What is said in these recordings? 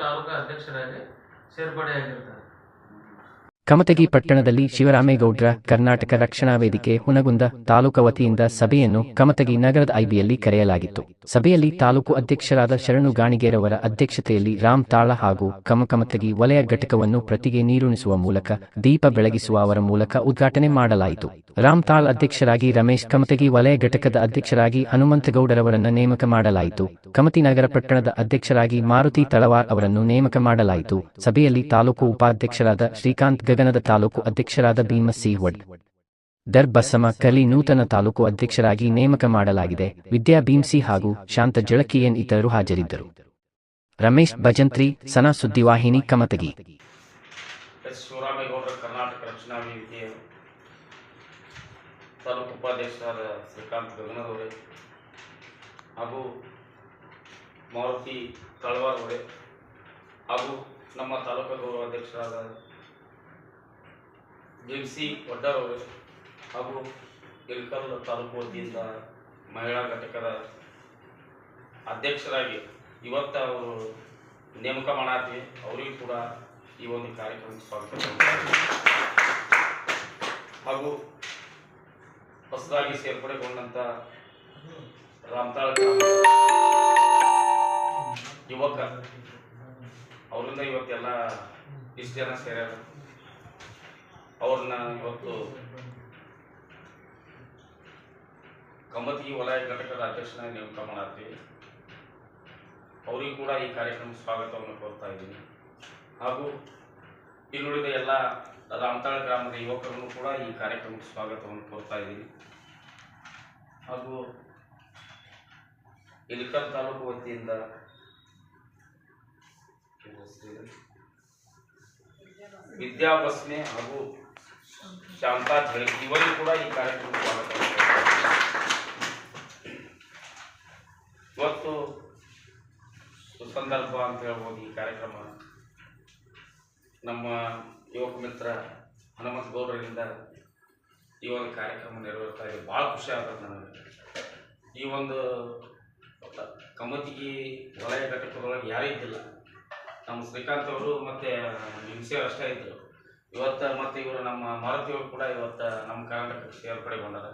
ತಾಲೂಕು ಅಧ್ಯಕ್ಷರಾಗಿ ಸೇರ್ಪಡೆಯಾಗಿರ್ತಾರೆ. ಕಮತಗಿ ಪಟ್ಟಣದಲ್ಲಿ ಶಿವರಾಮೇಗೌಡ್ರ ಕರ್ನಾಟಕ ರಕ್ಷಣಾ ವೇದಿಕೆ ಹುನಗುಂದ ತಾಲೂಕು ವತಿಯಿಂದ ಸಭೆಯನ್ನು ಕಮತಗಿ ನಗರದ ಐಬಿಯಲ್ಲಿ ಕರೆಯಲಾಗಿತ್ತು. ಸಭೆಯಲ್ಲಿ ತಾಲೂಕು ಅಧ್ಯಕ್ಷರಾದ ಶರಣು ಗಾಣಿಗೇರವರ ಅಧ್ಯಕ್ಷತೆಯಲ್ಲಿ ರಾಮ್ ತಾಳ ಹಾಗೂ ಕಮಕಮತಗಿ ವಲಯ ಘಟಕವನ್ನು ಪ್ರತಿಗೆ ನೀರುಣಿಸುವ ಮೂಲಕ ದೀಪ ಬೆಳಗಿಸುವ ಅವರ ಮೂಲಕ ಉದ್ಘಾಟನೆ ಮಾಡಲಾಯಿತು. ರಾಮ್ ತಾಳ್ ಅಧ್ಯಕ್ಷರಾಗಿ ರಮೇಶ್ ಕಮತಗಿ ವಲಯ ಘಟಕದ ಅಧ್ಯಕ್ಷರಾಗಿ ಹನುಮಂತಗೌಡರವರನ್ನು ನೇಮಕ ಮಾಡಲಾಯಿತು. ಕಮತಿ ನಗರ ಪಟ್ಟಣದ ಅಧ್ಯಕ್ಷರಾಗಿ ಮಾರುತಿ ತಳವಾರ್ ಅವರನ್ನು ನೇಮಕ ಮಾಡಲಾಯಿತು. ಸಭೆಯಲ್ಲಿ ತಾಲೂಕು ಉಪಾಧ್ಯಕ್ಷರಾದ ಶ್ರೀಕಾಂತ್ ಗಗನದ ತಾಲೂಕು ಅಧ್ಯಕ್ಷರಾದ ಭೀಮ ಸಿ ವಡ್. ದರ್ ಬಸಮ ಕಲಿ ನೂತನ ತಾಲೂಕು ಅಧ್ಯಕ್ಷರಾಗಿ ನೇಮಕ ಮಾಡಲಾಗಿದೆ. ವಿದ್ಯಾ ಭೀಮ್ಸಿ ಹಾಗೂ ಶಾಂತ ಜಳಕಿಯನ್ ಇತರರು ಹಾಜರಿದ್ದರು. ರಮೇಶ್ ಭಜಂತ್ರಿ, ಸನಾ ಸುದ್ದಿವಾಹಿನಿ ಕಮತಗಿ ಎಸ್ ಶಿವರಾಮೇಗೌಡರ ಕರ್ನಾಟಕ ರಕ್ಷಣಾ ವೇದಿಕೆಯ ತಾಲೂಕು ಉಪಾಧ್ಯಕ್ಷರಾದ ಶ್ರೀಕಾಂತ್ ಗಗನದವರೇ ಹಾಗೂ ಮಾರುತಿ ತಳವಾರ್ ಅವರೇ, ಹಾಗೂ ನಮ್ಮ ತಾಲೂಕು ಗೌರವ ಅಧ್ಯಕ್ಷರಾದ ಸಿ ವಡ್ಡರ್ ಅವರೇ, ಹಾಗೂ ಇಲ್ಕಲ್ ತಾಲೂಕು ವತಿಯಿಂದ ಮಹಿಳಾ ಘಟಕದ ಅಧ್ಯಕ್ಷರಾಗಿ ಇವತ್ತ ಅವರು ನೇಮಕ ಮಾಡಿ ಅವರಿಗೂ ಕೂಡ ಈ ಒಂದು ಕಾರ್ಯಕ್ರಮಕ್ಕೆ ಸ್ವಾಗತ. ಹಾಗೂ ಹೊಸದಾಗಿ ಸೇರ್ಪಡೆಗೊಂಡಂತ ರಾಮತಾಳ ಯುವಕ. ಅವರಿಂದ ಇವತ್ತೆಲ್ಲ ಇಷ್ಟು ಜನ ಸೇರ್ಯಾರ. ಅವ್ರನ್ನ ಇವತ್ತು ಕಮತಿ ವಲಯ ಘಟಕದ ಅಧ್ಯಕ್ಷನಾಗಿ ನೇಮಕ ಮಾಡತ್ತೀವಿ ಅವರಿಗೂ ಕೂಡ ಈ ಕಾರ್ಯಕ್ರಮ ಸ್ವಾಗತವನ್ನು ಕೋರ್ತಾ ಇದ್ದೀನಿ. ಹಾಗೂ ಇನ್ನುಳಿದ ಎಲ್ಲ ರಾಮತಾಳ ಗ್ರಾಮದ ಯುವಕರನ್ನು ಕೂಡ ಈ ಕಾರ್ಯಕ್ರಮಕ್ಕೆ ಸ್ವಾಗತವನ್ನು ಕೋರ್ತಾ ಇದ್ದೀನಿ ಹಾಗೂ ಇಲ್ಕಲ್ ತಾಲೂಕು ವತಿಯಿಂದ ವಿದ್ಯಾಭಸ್ಮೆ ಹಾಗೂ ಶಾಂತಾ ಝಳಕಿ ಇವರಿಗೂ ಕೂಡ ಈ ಕಾರ್ಯಕ್ರಮಕ್ಕೆ ಸ್ವಾಗತವನ್ನು ಕೋರ್ತಾ ಇದ್ದೀನಿ. ಇವತ್ತು ಸುಸಂದರ್ಭ ಅಂತ ಹೇಳ್ಬೋದು ಈ ಕಾರ್ಯಕ್ರಮ ನಮ್ಮ ಯುವಕ ಮಿತ್ರ ಹನುಮಂತ ಗೌಡರಿಂದ ಈ ಒಂದು ಕಾರ್ಯಕ್ರಮ ನೆರವೇರ್ತಾ ಇದೆ. ಭಾಳ ಖುಷಿ ಆಗ್ತದೆ ನನಗೆ. ಈ ಒಂದು ಕಮತಿಗಿ ವಲಯ ಘಟಕದೊಳಗೆ ಯಾರೂ ಇದ್ದಿಲ್ಲ. ನಮ್ಮ ಶ್ರೀಕಾಂತ್ ಅವರು ಮತ್ತು ಹಿಂಸೆಯವರು ಅಷ್ಟೇ ಇದ್ದರು. ಇವತ್ತು ಮತ್ತು ಇವರು ನಮ್ಮ ಮಾರುತಿಯವರು ಕೂಡ ಇವತ್ತು ನಮ್ಮ ಕರ್ನಾಟಕಕ್ಕೆ ಸೇರ್ಪಡೆಗೊಂಡಾರ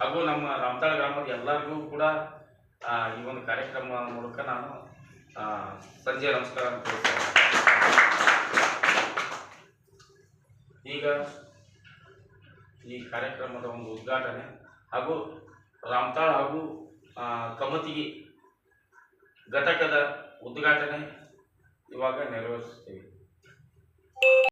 ಹಾಗೂ ನಮ್ಮ ರಾಮತಾಳ ಗ್ರಾಮದ ಎಲ್ಲರಿಗೂ ಕೂಡ ಈ ಒಂದು ಕಾರ್ಯಕ್ರಮ ಮೂಲಕ ನಾನು ಸಂಜೆ ನಮಸ್ಕಾರ ಅಂತ ಈಗ ಈ ಕಾರ್ಯಕ್ರಮದ ಒಂದು ಉದ್ಘಾಟನೆ ಹಾಗೂ ರಾಮತಾಳ್ ಹಾಗೂ ಕಮತಿಗೆ ಘಟಕದ ಉದ್ಘಾಟನೆ ಇವಾಗ ನೆರವೇರಿಸ್ತೀವಿ